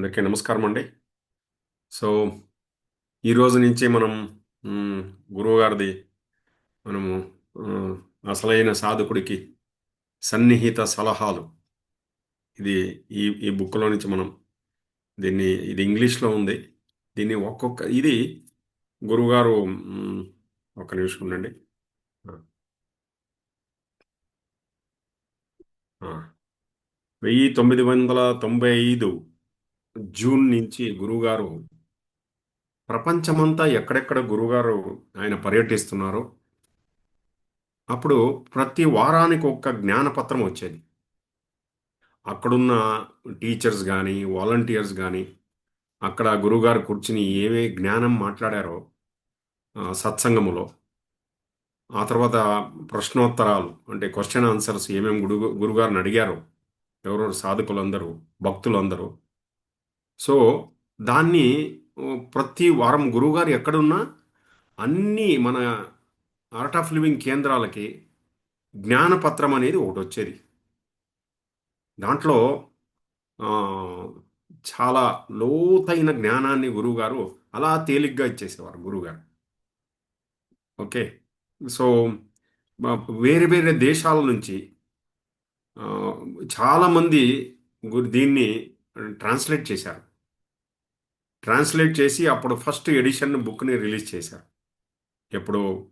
అందరికీ నమస్కారం అండి. సో ఈ రోజు నుంచి మనం గురువుగారిది మనము అసలైన సాధకుడికి సన్నిహిత సలహాలు. ఇది ఈ ఈ బుక్లో నుంచి మనం దీన్ని ఇది ఇంగ్లీష్లో ఉంది. దీన్ని ఒక్కొక్క ఇది గురువుగారు ఒక్క నిమిషం ఉండండి. వెయ్యి తొమ్మిది వందల తొంభై ఐదు జూన్ నుంచి గురువుగారు ప్రపంచమంతా ఎక్కడెక్కడ గురువుగారు ఆయన పర్యటిస్తున్నారో అప్పుడు ప్రతి వారానికి ఒక్క జ్ఞానపత్రం వచ్చేది. అక్కడున్న టీచర్స్ కానీ వాలంటీర్స్ కానీ అక్కడ గురువుగారు కూర్చుని ఏమే జ్ఞానం మాట్లాడారో సత్సంగములో ఆ తర్వాత ప్రశ్నోత్తరాలు అంటే క్వశ్చన్ ఆన్సర్స్ ఏమేమి గురు గురుగారిని అడిగారో ఎవరెవరు సాధకులందరూ భక్తులందరూ సో దాన్ని ప్రతి వారం గురువుగారు ఎక్కడున్నా అన్ని మన ఆర్ట్ ఆఫ్ లివింగ్ కేంద్రాలకి జ్ఞానపత్రం అనేది ఒకటి వచ్చేది దాంట్లో చాలా లోతైన జ్ఞానాన్ని గురువుగారు అలా తేలిగ్గా ఇచ్చేసేవారు గురువుగారు. ఓకే? సో వేరే వేరే దేశాల నుంచి చాలామంది గురు దీన్ని ట్రాన్స్లేట్ చేశారు. ట్రాన్స్లేట్ చేసి అప్పుడు ఫస్ట్ ఎడిషన్ బుక్ని రిలీజ్ చేశారు. ఎప్పుడు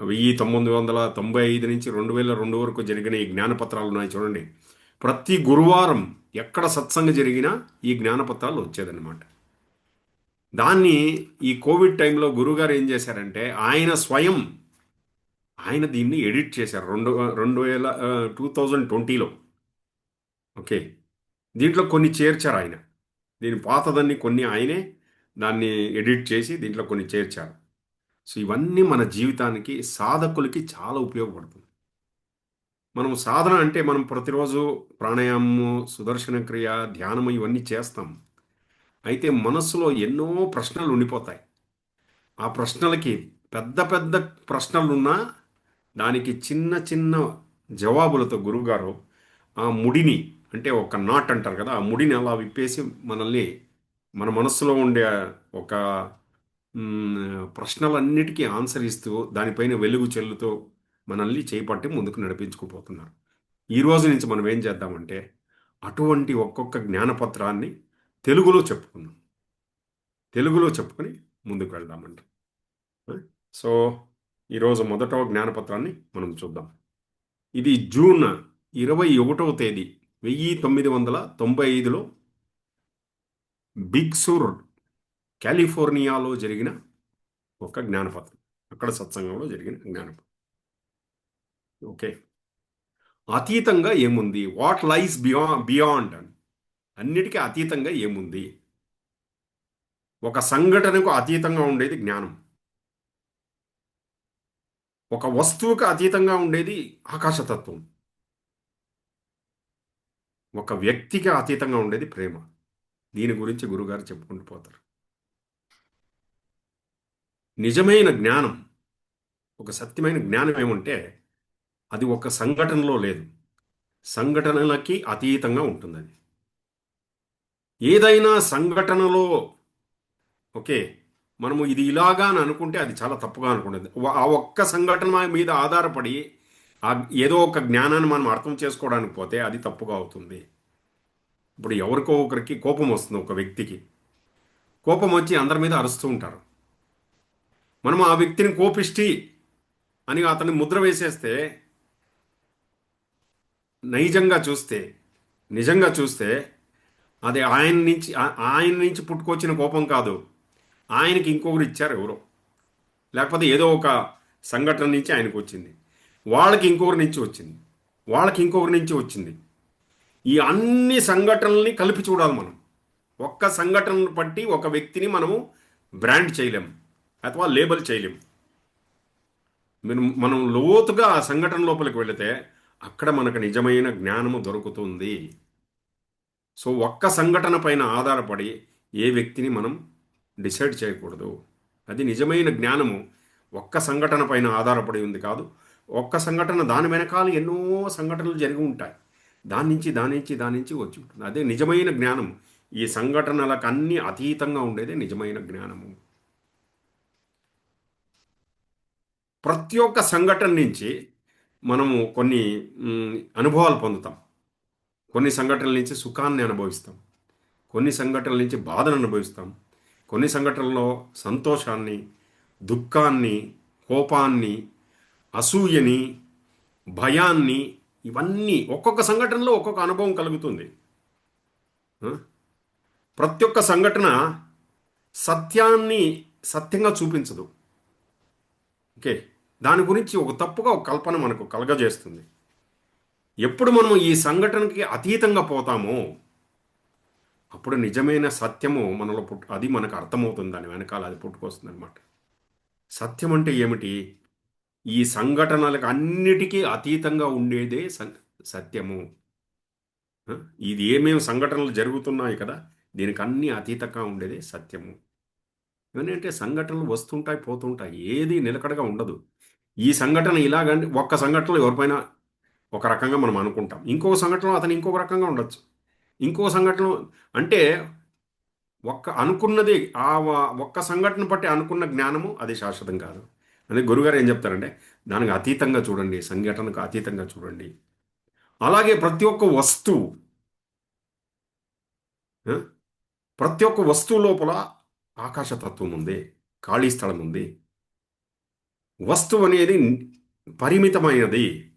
వెయ్యి తొమ్మిది వందల తొంభై ఐదు నుంచి రెండు వేల రెండు వరకు జరిగిన ఈ జ్ఞానపత్రాలు ఉన్నాయి చూడండి. ప్రతి గురువారం ఎక్కడ సత్సంగ జరిగినా ఈ జ్ఞానపత్రాలు వచ్చేదన్నమాట. దాన్ని ఈ కోవిడ్ టైంలో గురుగారు ఏం చేశారంటే ఆయన స్వయం ఆయన దీన్ని ఎడిట్ చేశారు రెండు రెండు వేల టూ థౌజండ్ ట్వంటీలో. ఓకే. దీంట్లో కొన్ని చేర్చారు ఆయన. దీని పాతదాన్ని కొన్ని ఆయనే దాన్ని ఎడిట్ చేసి దీంట్లో కొన్ని చేర్చారు. సో ఇవన్నీ మన జీవితానికి సాధకులకి చాలా ఉపయోగపడుతుంది. మనం సాధన అంటే మనం ప్రతిరోజు ప్రాణాయామము సుదర్శన క్రియ ధ్యానము ఇవన్నీ చేస్తాం. అయితే మనస్సులో ఎన్నో ప్రశ్నలు ఉండిపోతాయి. ఆ ప్రశ్నలకి పెద్ద పెద్ద ప్రశ్నలున్నా దానికి చిన్న చిన్న జవాబులతో గురువుగారు ఆ ముడిని అంటే ఒక నాట్ అంటారు కదా ఆ ముడిని అలా విప్పేసి మనల్ని మన మనస్సులో ఉండే ఒక ప్రశ్నలన్నిటికీ ఆన్సర్ ఇస్తూ దానిపైన వెలుగు చెల్లుతూ మనల్ని చేపట్టి ముందుకు నడిపించుకుపోతున్నారు. ఈ రోజు నుంచి మనం ఏం చేద్దామంటే అటువంటి ఒక్కొక్క జ్ఞానపత్రాన్ని తెలుగులో చెప్పుకుందాం. తెలుగులో చెప్పుకొని ముందుకు వెళ్దామండి. సో ఈరోజు మొదట జ్ఞానపత్రాన్ని మనం చూద్దాం. ఇది జూన్ ఇరవై ఒకటవ తేదీ. వెయ్యి తొమ్మిది వందల తొంభై ఐదులో బిగ్ సూర్ కాలిఫోర్నియాలో జరిగిన ఒక జ్ఞానపత్రం అక్కడ సత్సంగంలో జరిగిన జ్ఞానపత్రం ఓకే. అతీతంగా ఏముంది? వాట్ లైస్ బియా బియాండ్ అన్నిటికీ అతీతంగా ఏముంది? ఒక సంఘటనకు అతీతంగా ఉండేది జ్ఞానం. ఒక వస్తువుకు అతీతంగా ఉండేది ఆకాశతత్వం. ఒక వ్యక్తికి అతీతంగా ఉండేది ప్రేమ. దీని గురించి గురుగారు చెప్పుకుంటూ పోతారు. నిజమైన జ్ఞానం ఒక సత్యమైన జ్ఞానం ఏమంటే అది ఒక సంఘటనలో లేదు. సంఘటనలకి అతీతంగా ఉంటుంది అది ఏదైనా సంఘటనలో ఓకే మనము ఇది ఇలాగా అని అనుకుంటే అది చాలా తప్పుగా అనుకుంటుంది. ఆ ఒక్క సంఘటన మీద ఆధారపడి ఏదో ఒక జ్ఞానాన్ని మనం అర్థం చేసుకోవడానికి పోతే అది తప్పుగా అవుతుంది. ఇప్పుడు ఎవరికో ఒకరికి కోపం వస్తుంది ఒక వ్యక్తికి. కోపం వచ్చి అందరి మీద అరుస్తూ ఉంటారు. మనం ఆ వ్యక్తిని కోపిష్టి అని అతన్ని ముద్ర వేసేస్తే నైజంగా చూస్తే నిజంగా చూస్తే అది ఆయన నుంచి ఆయన నుంచి పుట్టుకొచ్చిన కోపం కాదు. ఆయనకి ఇంకొకరు ఇచ్చారు ఎవరో. లేకపోతే ఏదో ఒక సంఘటన నుంచి ఆయనకు వచ్చింది వాళ్ళకి ఇంకొకరి నుంచి వచ్చింది. వాళ్ళకి ఇంకొకరి నుంచి వచ్చింది. ఈ అన్ని సంఘటనల్ని కలిపి చూడాలి మనం. ఒక్క సంఘటనను బట్టి ఒక వ్యక్తిని మనము బ్రాండ్ చేయలేము అథవా లేబుల్ చేయలేము మీరు మనం లోతుగా ఆ సంఘటన లోపలికి వెళితే అక్కడ మనకు నిజమైన జ్ఞానము దొరుకుతుంది. సో ఒక్క సంఘటన పైన ఆధారపడి ఏ వ్యక్తిని మనం డిసైడ్ చేయకూడదు. అది నిజమైన జ్ఞానము. ఒక్క సంఘటన పైన ఆధారపడి ఉంది కాదు. ఒక్క సంఘటన దాని వెనకాల ఎన్నో సంఘటనలు జరిగి ఉంటాయి. దాని నుంచి దాని నుంచి దాని నుంచి వచ్చి ఉంటుంది. అదే నిజమైన జ్ఞానం. ఈ సంఘటనలకు అన్ని అతీతంగా ఉండేదే నిజమైన జ్ఞానము. ప్రతి ఒక్క సంఘటన నుంచి మనము కొన్ని అనుభవాలు పొందుతాం. కొన్ని సంఘటనల నుంచి సుఖాన్ని అనుభవిస్తాం. కొన్ని సంఘటనల నుంచి బాధను అనుభవిస్తాం. కొన్ని సంఘటనల్లో సంతోషాన్ని దుఃఖాన్ని కోపాన్ని అసూయని భయాన్ని ఇవన్నీ ఒక్కొక్క సంఘటనలో ఒక్కొక్క అనుభవం కలుగుతుంది. ప్రతి ఒక్క సంఘటన సత్యాన్ని సత్యంగా చూపించదు. ఓకే? దాని గురించి ఒక తప్పుగా ఒక కల్పన మనకు కలగజేస్తుంది. ఎప్పుడు మనం ఈ సంఘటనకి అతీతంగా పోతామో అప్పుడు నిజమైన సత్యము మనలో పుట్టు అది మనకు అర్థమవుతుంది. దాని వెనకాల అది పుట్టుకొస్తుంది అనమాట సత్యం అంటే ఏమిటి? ఈ సంఘటనలకు అన్నిటికీ అతీతంగా ఉండేదే సం- సత్యము. ఇది ఏమేమి సంఘటనలు జరుగుతున్నాయి కదా దీనికి అన్ని అతీతంగా ఉండేదే సత్యము. ఏమంటే సంఘటనలు వస్తుంటాయి పోతుంటాయి. ఏది నిలకడగా ఉండదు. ఈ సంఘటన ఇలాగంటే ఒక్క సంఘటనలో ఎవరిపైన ఒక రకంగా మనం అనుకుంటాం. ఇంకో సంఘటనలో అతను ఇంకొక రకంగా ఉండొచ్చు. ఇంకో సంఘటన అంటే ఒక్క అనుకున్నది ఆ ఒక్క సంఘటన బట్టి అనుకున్న జ్ఞానము అది శాశ్వతం కాదు. అదే గురుగారు ఏం చెప్తారంటే దానికి అతీతంగా చూడండి సంఘటనకు అతీతంగా చూడండి. అలాగే ప్రతి ఒక్క వస్తువు ప్రతి ఒక్క వస్తువు లోపల ఆకాశతత్వం ఉంది ఖాళీ స్థలం ఉంది. వస్తువు అనేది పరిమితమైనది.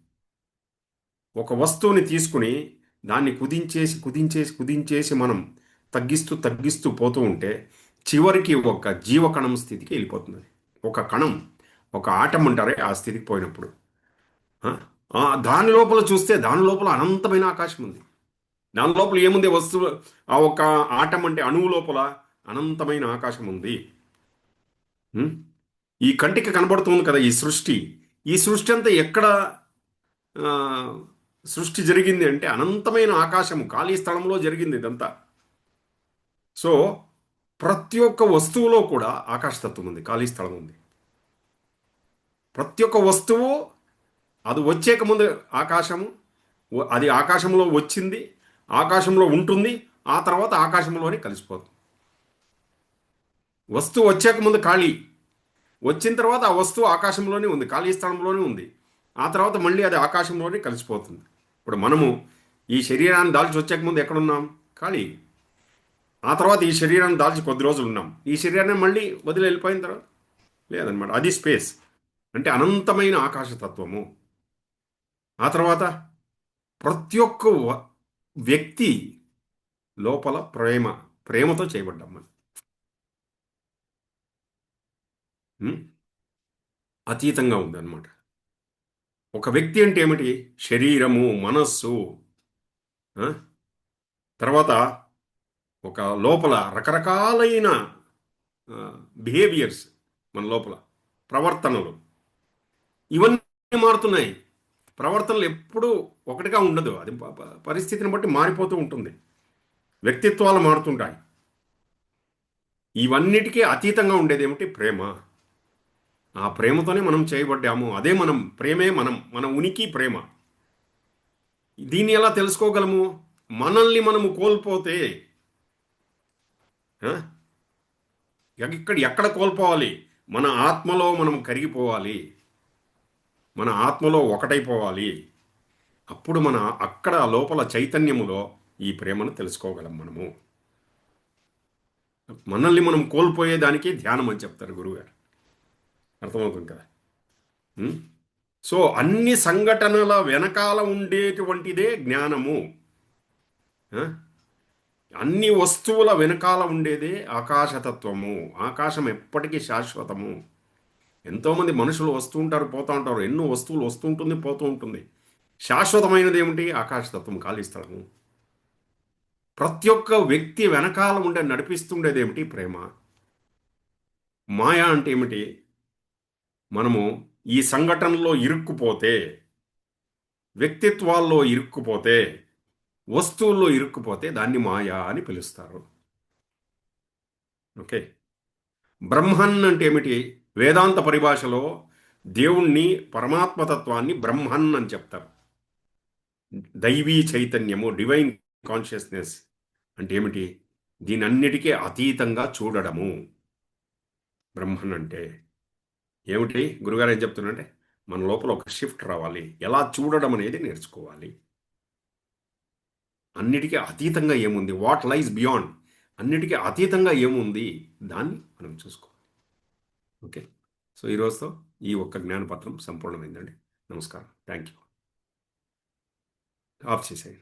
ఒక వస్తువుని తీసుకుని దాన్ని కుదించేసి కుదించేసి కుదించేసి మనం తగ్గిస్తూ తగ్గిస్తూ పోతూ ఉంటే చివరికి ఒక జీవకణం స్థితికి వెళ్ళిపోతుంది. ఒక కణం. ఒక ఆటం అంటారే ఆ స్థితికి పోయినప్పుడు. దాని లోపల చూస్తే దాని లోపల అనంతమైన ఆకాశం ఉంది. దాని లోపల ఏముంది? వస్తువు ఆ ఒక ఆటం అంటే అణువు లోపల అనంతమైన ఆకాశం ఉంది. ఈ కంటికి కనబడుతుంది కదా ఈ సృష్టి. ఈ సృష్టి అంతా ఎక్కడ సృష్టి జరిగింది అంటే అనంతమైన ఆకాశము ఖాళీ స్థలంలో జరిగింది ఇదంతా. సో ప్రతి ఒక్క వస్తువులో కూడా ఆకాశతత్వం ఉంది ఖాళీ స్థలం ఉంది. ప్రతి ఒక్క వస్తువు అది వచ్చేక ముందు ఆకాశము అది ఆకాశంలో వచ్చింది ఆకాశంలో ఉంటుంది ఆ తర్వాత ఆకాశంలోనే కలిసిపోతుంది. వస్తువు వచ్చేక ముందు ఖాళీ. వచ్చిన తర్వాత ఆ వస్తువు ఆకాశంలోనే ఉంది ఖాళీ స్థలంలోనే ఉంది. ఆ తర్వాత మళ్ళీ అది ఆకాశంలోనే కలిసిపోతుంది. ఇప్పుడు మనము ఈ శరీరాన్ని దాల్చి వచ్చేక ముందు ఎక్కడున్నాం ఖాళీ. ఆ తర్వాత ఈ శరీరాన్ని దాల్చి కొద్ది రోజులు ఉన్నాం. ఈ శరీరాన్ని మళ్ళీ వదిలి వెళ్ళిపోయిన తర్వాత లేదనమాట అది స్పేస్. అంటే అనంతమైన ఆకాశతత్వము. ఆ తర్వాత ప్రతి ఒక్క వ్యక్తి లోపల ప్రేమ ప్రేమతో చేయబడ్డాం మనం. అతీతంగా ఉందన్నమాట. ఒక వ్యక్తి అంటే ఏమిటి? శరీరము మనస్సు తర్వాత ఒక లోపల రకరకాలైన బిహేవియర్స్ మన లోపల ప్రవర్తనలు. ఇవన్నీ మారుతున్నాయి. ప్రవర్తనలు ఎప్పుడూ ఒకటిగా ఉండదు. అది పరిస్థితిని బట్టి మారిపోతూ ఉంటుంది. వ్యక్తిత్వాలు మారుతుంటాయి. ఇవన్నిటికీ అతీతంగా ఉండేది ఏమిటి? ప్రేమ. ఆ ప్రేమతోనే మనం చేయబడ్డాము. అదే మనం ప్రేమే మనం మన ఉనికి ప్రేమ. దీన్ని ఎలా తెలుసుకోగలము? మనల్ని మనము కోల్పోతే ఇక్కడ ఎక్కడ కోల్పోవాలి? మన ఆత్మలో మనం కరిగిపోవాలి. మన ఆత్మలో ఒకటైపోవాలి. అప్పుడు మన అక్కడ లోపల చైతన్యములో ఈ ప్రేమను తెలుసుకోగలం మనము. మనల్ని మనం కోల్పోయేదానికి ధ్యానం అని చెప్తారు గురువుగారు అర్థమవుతుంది కదా? సో అన్ని సంఘటనల వెనకాల ఉండేటువంటిదే జ్ఞానము. అన్ని వస్తువుల వెనకాల ఉండేదే ఆకాశతత్వము. ఆకాశం ఎప్పటికీ శాశ్వతము. ఎంతోమంది మనుషులు వస్తూ ఉంటారు పోతూ ఉంటారు. ఎన్నో వస్తువులు వస్తూ ఉంటుంది పోతూ ఉంటుంది. శాశ్వతమైనది ఏమిటి? ఆకాశతత్వం ఖాళీ స్థలము. ప్రతి ఒక్క వ్యక్తి వెనకాల ఉండే నడిపిస్తుండేది ఏమిటి? ప్రేమ. మాయా అంటే ఏమిటి? మనము ఈ సంఘటనలో ఇరుక్కుపోతే వ్యక్తిత్వాల్లో ఇరుక్కుపోతే వస్తువుల్లో ఇరుక్కుపోతే దాన్ని మాయా అని పిలుస్తారు. ఓకే. బ్రహ్మన్ అంటే ఏమిటి? వేదాంత పరిభాషలో దేవుణ్ణి పరమాత్మతత్వాన్ని బ్రహ్మన్ అని చెప్తారు. దైవీ చైతన్యము డివైన్ కాన్షియస్నెస్ అంటే ఏమిటి? దీనన్నిటికీ అతీతంగా చూడడము. బ్రహ్మన్ అంటే ఏమిటి? గురుగారు ఏం చెప్తున్నారంటే మన లోపల ఒక షిఫ్ట్ రావాలి. ఎలా చూడడం అనేది నేర్చుకోవాలి. అన్నిటికీ అతీతంగా ఏముంది? What lies beyond? అన్నిటికీ అతీతంగా ఏముంది? దాన్ని మనం చూసుకోవాలి. ఓకే. సో ఈరోజుతో ఈ ఒక్క జ్ఞానపత్రం సంపూర్ణమైందండి. నమస్కారం. థ్యాంక్ యూ ఆఫ్ చేసేయండి.